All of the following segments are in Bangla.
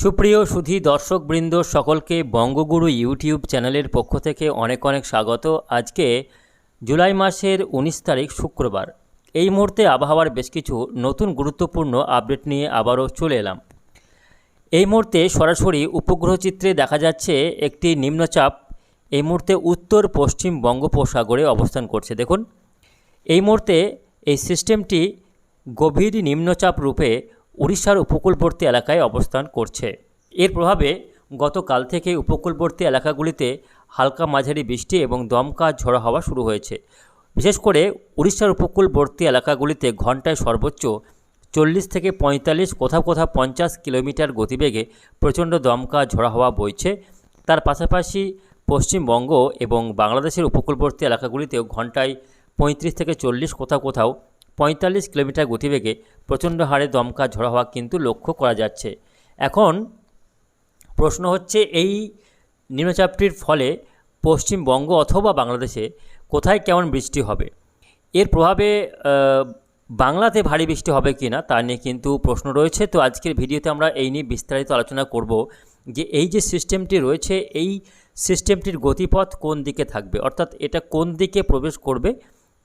সুপ্রিয় সুধী দর্শকবৃন্দ, সকলকে বঙ্গগুরু ইউটিউব চ্যানেলের পক্ষ থেকে অনেক অনেক স্বাগত। আজকে জুলাই মাসের উনিশ তারিখ শুক্রবার। এই মুহূর্তে আবহাওয়ার বেশ কিছু নতুন গুরুত্বপূর্ণ আপডেট নিয়ে আবারও চলে এলাম। এই মুহূর্তে সরাসরি উপগ্রহ চিত্রে দেখা যাচ্ছে একটি নিম্নচাপ। এই মুহূর্তে উত্তর পশ্চিম বঙ্গোপসাগরে অবস্থান করছে। দেখুন, এই মুহূর্তে এই সিস্টেমটি গভীর নিম্নচাপ রূপে উড়িষ্যার উপকূলবর্তী এলাকায় অবস্থান করছে। এর প্রভাবে গতকাল থেকে উপকূলবর্তী এলাকাগুলিতে হালকা মাঝারি বৃষ্টি এবং দমকা ঝড়ো হওয়া শুরু হয়েছে। বিশেষ করে উড়িষ্যার উপকূলবর্তী এলাকাগুলিতে ঘন্টায় সর্বোচ্চ চল্লিশ থেকে পঁয়তাল্লিশ, কোথাও কোথাও পঞ্চাশ কিলোমিটার গতিবেগে প্রচণ্ড দমকা ঝড়ো হওয়া বইছে। তার পাশাপাশি পশ্চিমবঙ্গ এবং বাংলাদেশের উপকূলবর্তী এলাকাগুলিতেও ঘন্টায় পঁয়ত্রিশ থেকে চল্লিশ, কোথাও কোথাও পঁয়তাল্লিশ কিলোমিটার গতিবেগে প্রচণ্ড হারে দমকা ঝড়ো হওয়া কিন্তু লক্ষ্য করা যাচ্ছে। এখন প্রশ্ন হচ্ছে, এই নিম্নচাপটির ফলে পশ্চিমবঙ্গ অথবা বাংলাদেশে কোথায় কেমন বৃষ্টি হবে? এর প্রভাবে বাংলাতে ভারী বৃষ্টি হবে কি না তা নিয়ে কিন্তু প্রশ্ন রয়েছে। তো আজকের ভিডিওতে আমরা এই নিয়ে বিস্তারিত আলোচনা করব যে এই যে সিস্টেমটি রয়েছে, এই সিস্টেমটির গতিপথ কোন দিকে থাকবে? অর্থাৎ এটা কোন দিকে প্রবেশ করবে?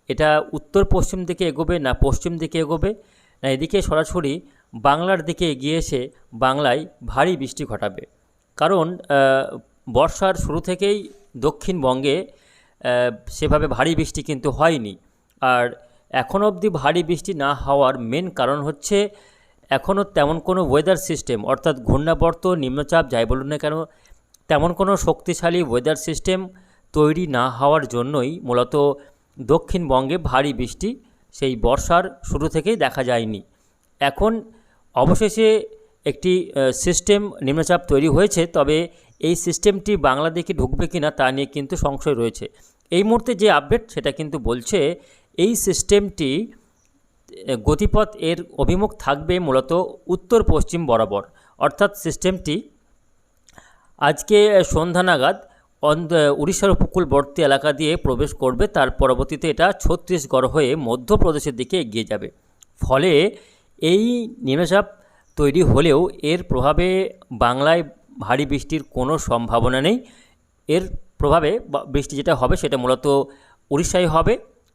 এটা উত্তর পশ্চিম দিকে এগোবে না পশ্চিম দিকে এগোবে না এদিকে সরাসরি বাংলার দিকে এগিয়ে এসে বাংলায় ভারী বৃষ্টি ঘটাবে। কারণ বর্ষার শুরু থেকেই দক্ষিণবঙ্গে সেভাবে ভারী বৃষ্টি কিন্তু হয়নি। আর এখন অবধি ভারী বৃষ্টি না হওয়ার মেন কারণ হচ্ছে এখনও তেমন কোনো ওয়েদার সিস্টেম অর্থাৎ ঘূর্ণাবর্ত, নিম্নচাপ, যাই বলুন না কেন, তেমন কোনো শক্তিশালী ওয়েদার সিস্টেম তৈরি না হওয়ার জন্যই মূলত দক্ষিণবঙ্গে ভারী বৃষ্টি, সেই বর্ষার শুরু থেকেই দেখা যায়নি। এখন অবশেষে একটি সিস্টেম নিম্নচাপ তৈরি হয়েছে, তবে এই সিস্টেমটি বাংলাদেশে ঢুকবে কি না তা নিয়ে কিন্তু সংশয় রয়েছে। এই মুহূর্তে যে আপডেট সেটা কিন্তু বলছে, এই সিস্টেমটি গতিপথ এর অভিমুখ থাকবে মূলত উত্তর পশ্চিম বরাবর। অর্থাৎ সিস্টেমটি আজকে সন্ধ্যা নাগাদ উড়িষ্যার উপকূলবর্তী এলাকা দিয়ে প্রবেশ করবে, তার পরবর্তীতে এটা ছত্তিশগড় হয়ে মধ্যপ্রদেশের দিকে এগিয়ে যাবে। ফলে এই নিম্নচাপ তৈরি হলেও এর প্রভাবে বাংলায় ভারী বৃষ্টির কোনো সম্ভাবনা নেই। এর প্রভাবে বৃষ্টি যেটা হবে সেটা মূলত উড়িষ্যায় হবে,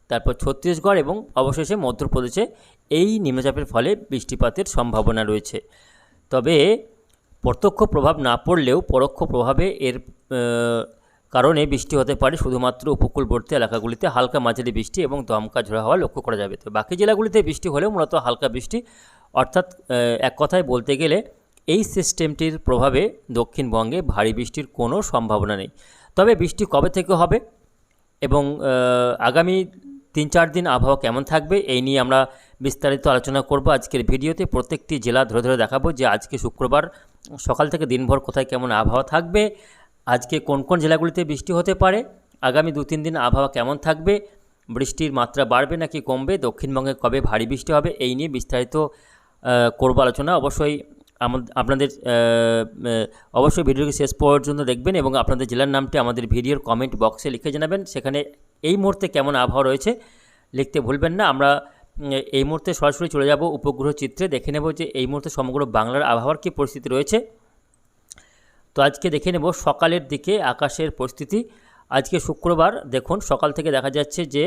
তারপর ছত্তিশগড় এবং অবশেষে মধ্যপ্রদেশে এই নিম্নচাপের ফলে বৃষ্টিপাতের সম্ভাবনা রয়েছে। তবে প্রত্যক্ষ প্রভাব না পড়লেও পরোক্ষ প্রভাবে এর কারণে বৃষ্টি হতে পারে শুধুমাত্র উপকূলবর্তী এলাকাগুলিতে হালকা মাঝারি বৃষ্টি এবং দমকা ঝোড়া হওয়া লক্ষ্য করা যাবে। তো বাকি জেলাগুলিতে বৃষ্টি হলেও মূলত হালকা বৃষ্টি। অর্থাৎ এক কথায় বলতে গেলে এই সিস্টেমটির প্রভাবে দক্ষিণবঙ্গে ভারী বৃষ্টির কোনো সম্ভাবনা নেই। তবে বৃষ্টি কবে থেকে হবে এবং আগামী তিন চার দিন আবহাওয়া কেমন থাকবে এই নিয়ে আমরা বিস্তারিত আলোচনা করব আজকের ভিডিওতে। প্রত্যেকটি জেলা ধরে ধরে দেখাবো যে আজকে শুক্রবার সকাল থেকে দিনভর কোথায় কেমন আবহাওয়া থাকবে আজকে কোন কোন জেলাগুলিতে বৃষ্টি হতে পারে? আগামী দু তিন দিন আবহাওয়া কেমন থাকবে? বৃষ্টির মাত্রা বাড়বে নাকি কমবে? দক্ষিণবঙ্গে কবে ভারী বৃষ্টি হবে? এই নিয়ে বিস্তারিত করব আলোচনা। অবশ্যই আপনাদের অবশ্যই ভিডিওকে শেষ পর্যন্ত দেখবেন এবং আপনাদের জেলার নামটি আমাদের ভিডিওর কমেন্ট বক্সে লিখে জানাবেন। সেখানে এই মুহূর্তে কেমন আবহাওয়া রয়েছে লিখতে ভুলবেন না। আমরা এই মুহূর্তে সরাসরি চলে যাব উপগ্রহ চিত্রে। দেখে নেব যে এই মুহূর্তে সমগ্র বাংলার আবহাওয়ার কী পরিস্থিতি রয়েছে। তো আজকে দেখে নেব সকালের দিকে আকাশের পরিস্থিতি। আজকে শুক্রবার, দেখুন, সকাল থেকে দেখা যাচ্ছে যে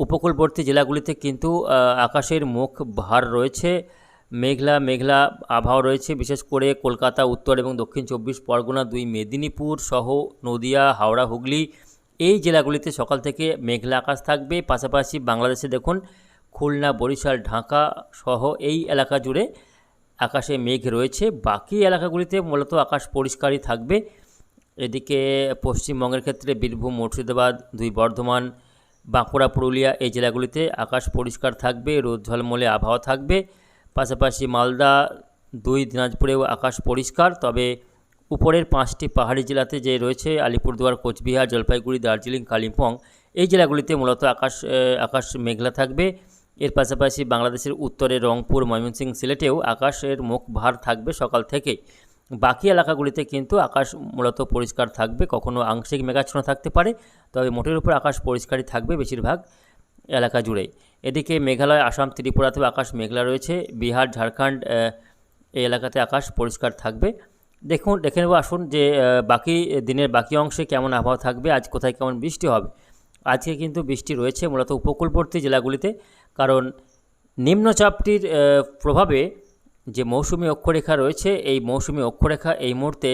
উপকূলবর্তী জেলাগুলিতে কিন্তু আকাশের মুখ ভার রয়েছে, মেঘলা মেঘলা আবহাওয়া রয়েছে, বিশেষ করে কলকাতা, উত্তর এবং দক্ষিণ চব্বিশ পরগনা, দুই মেদিনীপুর সহ নদিয়া, হাওড়া, হুগলি, এই জেলাগুলিতে সকাল থেকে মেঘলা আকাশ থাকবে। পাশাপাশি বাংলাদেশে দেখুন, খুলনা, বরিশাল, ঢাকা সহ এই এলাকা জুড়ে আকাশে মেঘ রয়েছে। বাকি এলাকাগুলিতে মূলত আকাশ পরিষ্কারই থাকবে। এদিকে পশ্চিমবঙ্গের ক্ষেত্রে বীরভূম, মুর্শিদাবাদ, দুই বর্ধমান, বাঁকুড়া, পুরুলিয়া এই জেলাগুলিতে আকাশ পরিষ্কার থাকবে, রোদ ঝলমলে আবহাওয়া থাকবে। পাশাপাশি মালদা, দুই দিনাজপুরেও আকাশ পরিষ্কার, তবে উপরের পাঁচটি পাহাড়ি জেলাতে যে রয়েছে আলিপুরদুয়ার, কোচবিহার, জলপাইগুড়ি, দার্জিলিং, কালিম্পং, এই জেলাগুলিতে মূলত আকাশ আকাশ মেঘলা থাকবে। এর পাশাপাশি বাংলাদেশের উত্তরে রংপুর ময়মনসিংহ সিলেটেও আকাশের মুখ ভার থাকবে সকাল থেকেই। বাকি এলাকাগুলিতে কিন্তু আকাশ মূলত পরিষ্কার থাকবে, কখনো আংশিক মেঘাচ্ছন্ন থাকতে পারে, তবে মোটের উপর আকাশ পরিষ্কারই থাকবে বেশিরভাগ এলাকা জুড়েই এদিকে মেঘালয়, আসাম, ত্রিপুরাতেও আকাশ মেঘলা রয়েছে, বিহার, ঝাড়খণ্ড এই এলাকাতে আকাশ পরিষ্কার থাকবে। দেখুন, দেখে নেব, আসুন যে বাকি দিনের বাকি অংশে কেমন আবহাওয়া থাকবে, আজ কোথায় কেমন বৃষ্টি হবে। আজকে কিন্তু বৃষ্টি রয়েছে, মূলত উপকূলবর্তী জেলাগুলিতে। কারণ নিম্নচাপটির প্রভাবে যে মৌসুমি অক্ষরেখা রয়েছে, এই মৌসুমি অক্ষরেখা এই মুহূর্তে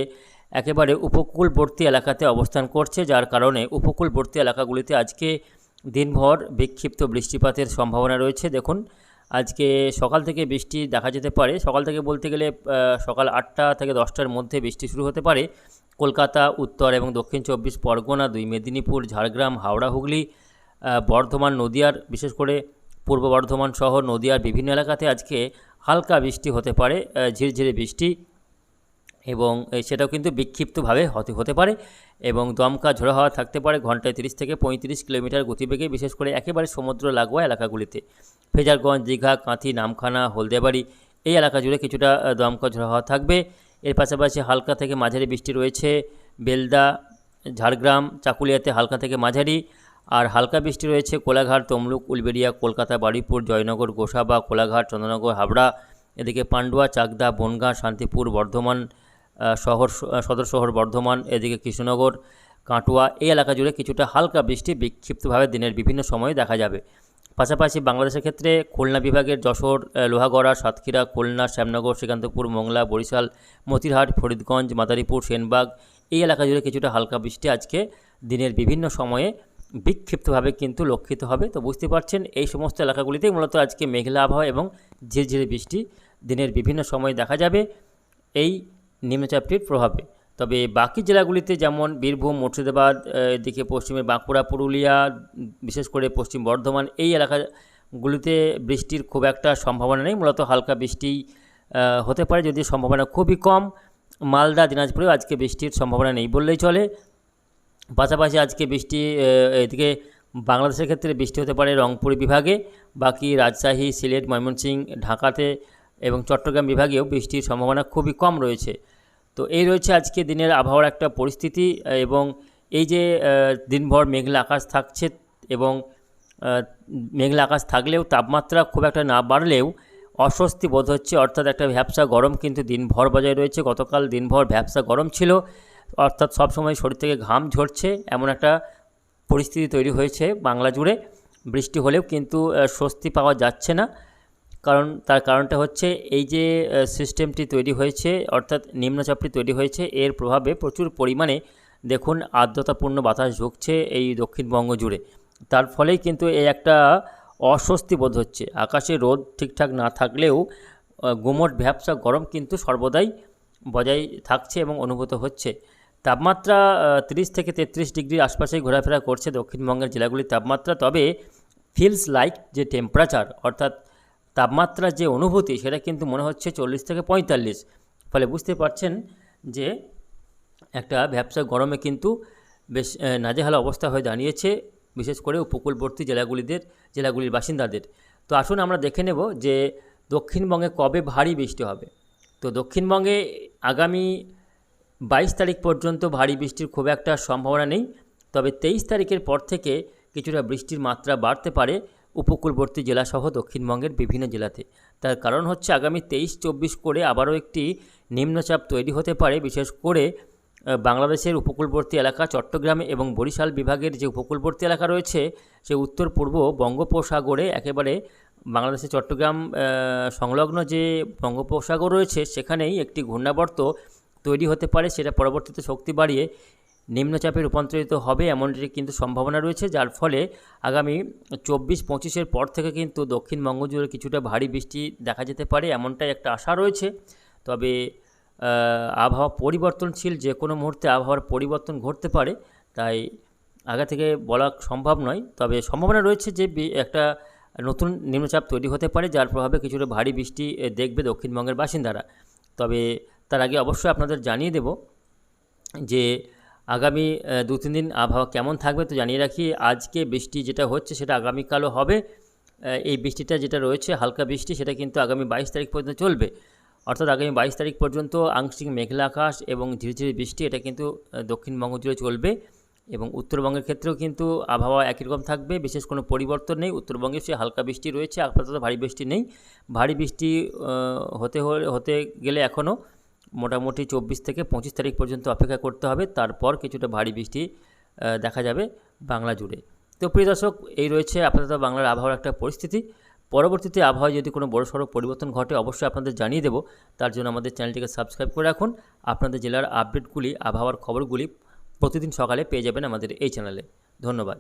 একেবারে উপকূলবর্তী এলাকাতে অবস্থান করছে, যার কারণে উপকূলবর্তী এলাকাগুলিতে আজকে দিনভর বিক্ষিপ্ত বৃষ্টিপাতের সম্ভাবনা রয়েছে। দেখুন, আজকে সকাল থেকে বৃষ্টি দেখা যেতে পারে। সকাল থেকে বলতে গেলে সকাল আটটা থেকে দশটার মধ্যে বৃষ্টি শুরু হতে পারে। কলকাতা, উত্তর এবং দক্ষিণ চব্বিশ পরগনা, দুই মেদিনীপুর, ঝাড়গ্রাম, হাওড়া, হুগলি বর্ধমান, নদিয়ার, বিশেষ করে পূর্ব বর্ধমান সহ নদিয়ার বিভিন্ন এলাকাতে আজকে হালকা বৃষ্টি হতে পারে ঝিরঝিরে বৃষ্টি এবং সেটাও কিন্তু বিক্ষিপ্তভাবে হতে হতে পারে এবং দমকা ঝোড়ো হাওয়া থাকতে পারে ঘন্টায় তিরিশ থেকে পঁয়ত্রিশ কিলোমিটার গতিবেগে, বিশেষ করে একেবারে সমুদ্র লাগোয়া এলাকাগুলিতে। ফেজারগঞ্জ, দীঘা, কাঁথি, নামখানা হলদিয়াবাড়ি এই এলাকা জুড়ে কিছুটা দমকা ঝোড়ো হাওয়া থাকবে। এর পাশাপাশি হালকা থেকে মাঝারি বৃষ্টি রয়েছে বেলদা, ঝাড়গ্রাম, চাকুলিয়াতে হালকা থেকে মাঝারি। আর হালকা বৃষ্টি রয়েছে কোলাঘাট, তমলুক, উলবেড়িয়া, কলকাতা, বারুইপুর, জয়নগর, গোসাবা, কোলাঘাট চন্দ্রনগর হাবড়া, এদিকে পান্ডুয়া, চাকদা, বনগাঁ, শান্তিপুর, বর্ধমান শহর, সদর শহর বর্ধমান, এদিকে কৃষ্ণনগর, কাটোয়া, এই এলাকা জুড়ে কিছুটা হালকা বৃষ্টি বিক্ষিপ্তভাবে দিনের বিভিন্ন সময়ে দেখা যাবে। পাশাপাশি বাংলাদেশের ক্ষেত্রে খুলনা বিভাগের যশোর লোহাগড়া, সাতক্ষীরা, খুলনা, শ্যামনগর, শ্রীকান্তপুর, মোংলা, বরিশাল, মতিরহাট, ফরিদগঞ্জ, মাদারীপুর, সেনবাগ, এই এলাকা জুড়ে কিছুটা হালকা বৃষ্টি আজকে দিনের বিভিন্ন সময়ে বিক্ষিপ্তভাবে কিন্তু লক্ষিত হবে। তো বুঝতে পারছেন, এই সমস্ত এলাকাগুলিতেই মূলত আজকে মেঘলা আবহাওয়া এবং ঝিরঝিরে বৃষ্টি দিনের বিভিন্ন সময়ে দেখা যাবে। এই নিম্নচাপটির প্রভাবে। তবে বাকি জেলাগুলিতে যেমন বীরভূম, মুর্শিদাবাদ এদিকে পশ্চিমের বাঁকুড়া, পুরুলিয়া, বিশেষ করে পশ্চিম বর্ধমান, এই এলাকাগুলিতে বৃষ্টির খুব একটা সম্ভাবনা নেই। মূলত হালকা বৃষ্টি হতে পারে যদি সম্ভাবনা খুবই কম। মালদা, দিনাজপুরেও আজকে বৃষ্টির সম্ভাবনা নেই বললেই চলে। পাশাপাশি আজকে বৃষ্টি এদিকে বাংলাদেশের ক্ষেত্রে বৃষ্টি হতে পারে রংপুর বিভাগে, বাকি রাজশাহী, সিলেট, ময়মনসিংহ, ঢাকাতে এবং চট্টগ্রাম বিভাগেও বৃষ্টির সম্ভাবনা খুবই কম রয়েছে। তো এই রয়েছে আজকে দিনের আবহাওয়ার একটা পরিস্থিতি এবং এই যে দিনভর মেঘলা আকাশ থাকছে এবং মেঘলা আকাশ থাকলেও তাপমাত্রা খুব একটা না বাড়লেও অস্বস্তি বোধ হচ্ছে, অর্থাৎ একটা ভ্যাবসা গরম কিন্তু দিনভর বজায় রয়েছে। গতকাল দিনভর ভ্যাবসা গরম ছিল অর্থাৎ সবসময় শরীর থেকে ঘাম ঝরছে, এমন একটা পরিস্থিতি তৈরি হয়েছে বাংলা জুড়ে। বৃষ্টি হলেও কিন্তু স্বস্তি পাওয়া যাচ্ছে না। কারণ, তার কারণটা হচ্ছে এই যে সিস্টেমটি তৈরি হয়েছে, অর্থাৎ নিম্নচাপটি তৈরি হয়েছে, এর প্রভাবে প্রচুর পরিমাণে দেখুন আর্দ্রতাপূর্ণ বাতাস ঢুকছে এই দক্ষিণবঙ্গ জুড়ে। তার ফলেই কিন্তু এই একটা অস্বস্তি বোধ হচ্ছে। আকাশে রোদ ঠিকঠাক না থাকলেও গুমট, ভ্যাবসা গরম কিন্তু সর্বদাই বজায় থাকছে এবং অনুভূত হচ্ছে। তাপমাত্রা তিরিশ থেকে তেত্রিশ ডিগ্রির আশপাশেই ঘোরাফেরা করছে দক্ষিণবঙ্গের জেলাগুলির তাপমাত্রা। তবে ফিলস লাইক যে টেম্পারেচার অর্থাৎ তাপমাত্রার যে অনুভূতি, সেটা কিন্তু মনে হচ্ছে চল্লিশ থেকে পঁয়তাল্লিশ। ফলে বুঝতে পারছেন যে একটা ব্যবসা গরমে কিন্তু বেশ নাজেহাল অবস্থা হয়ে দাঁড়িয়েছে, বিশেষ করে উপকূলবর্তী জেলাগুলিদের, জেলাগুলির বাসিন্দাদের। তো আসুন আমরা দেখে নেব যে দক্ষিণবঙ্গে কবে ভারী বৃষ্টি হবে। তো দক্ষিণবঙ্গে আগামী বাইশ তারিখ পর্যন্ত ভারী বৃষ্টির খুব একটা সম্ভাবনা নেই, তবে তেইশ তারিখের পর থেকে কিছুটা বৃষ্টির মাত্রা বাড়তে পারে উপকূলবর্তী জেলাসহ দক্ষিণবঙ্গের বিভিন্ন জেলাতে। তার কারণ হচ্ছে আগামী তেইশ চব্বিশ করে আবারও একটি নিম্নচাপ তৈরি হতে পারে, বিশেষ করে বাংলাদেশের উপকূলবর্তী এলাকা চট্টগ্রামে এবং বরিশাল বিভাগের যে উপকূলবর্তী এলাকা রয়েছে, সে উত্তর, পূর্ব বঙ্গোপসাগরে একেবারে বাংলাদেশের চট্টগ্রাম সংলগ্ন যে বঙ্গোপসাগর রয়েছে, সেখানেই একটি ঘূর্ণাবর্ত তৈরি হতে পারে, সেটা পরবর্তীতে শক্তি বাড়িয়ে নিম্নচাপে রূপান্তরিত হবে এমনটির কিন্তু সম্ভাবনা রয়েছে, যার ফলে আগামী চব্বিশ পঁচিশের পর থেকে কিন্তু দক্ষিণবঙ্গ জুড়ে কিছুটা ভারী বৃষ্টি দেখা যেতে পারে, এমনটাই একটা আশা রয়েছে। তবে আবহাওয়া পরিবর্তনশীল যে কোনো মুহূর্তে আবহাওয়ার পরিবর্তন ঘটতে পারে, তাই আগে থেকে বলা সম্ভব নয়। তবে সম্ভাবনা রয়েছে যে একটা নতুন নিম্নচাপ তৈরি হতে পারে, যার প্রভাবে কিছুটা ভারী বৃষ্টি দেখবে দক্ষিণবঙ্গের বাসিন্দারা। তবে তার আগে অবশ্যই আপনাদের জানিয়ে দেব যে আগামী দু তিন দিন আবহাওয়া কেমন থাকবে তো জানিয়ে রাখি। আজকে বৃষ্টি যেটা হচ্ছে সেটা আগামীকালও হবে। এই বৃষ্টিটা যেটা রয়েছে, হালকা বৃষ্টি, সেটা কিন্তু আগামী বাইশ তারিখ পর্যন্ত চলবে। অর্থাৎ আগামী বাইশ তারিখ পর্যন্ত আংশিক মেঘলা আকাশ এবং ঝিরিঝিরি বৃষ্টি, এটা কিন্তু দক্ষিণবঙ্গ জুড়ে চলবে এবং উত্তরবঙ্গের ক্ষেত্রেও কিন্তু আবহাওয়া একই রকম থাকবে, বিশেষ কোনো পরিবর্তন নেই। উত্তরবঙ্গে সে হালকা বৃষ্টি রয়েছে, আপাতত ভারী বৃষ্টি নেই। ভারী বৃষ্টি হতে হলে, হতে গেলে এখনও মোটামুটি চব্বিশ থেকে পঁচিশ তারিখ পর্যন্ত অপেক্ষা করতে হবে। তারপর কিছুটা ভারী বৃষ্টি দেখা যাবে বাংলা জুড়ে। তো প্রিয় দর্শক, এই রয়েছে আপাতত বাংলার আবহাওয়ার একটা পরিস্থিতি। পরবর্তীতে আবহাওয়ায় যদি কোনো বড়সড় পরিবর্তন ঘটে, অবশ্যই আপনাদের জানিয়ে দেবো। তার জন্য আমাদের চ্যানেলটিকে সাবস্ক্রাইব করে রাখুন। আপনাদের জেলার আপডেটগুলি, আবহাওয়ার খবরগুলি প্রতিদিন সকালে পেয়ে যাবেন আমাদের এই চ্যানেলে। ধন্যবাদ।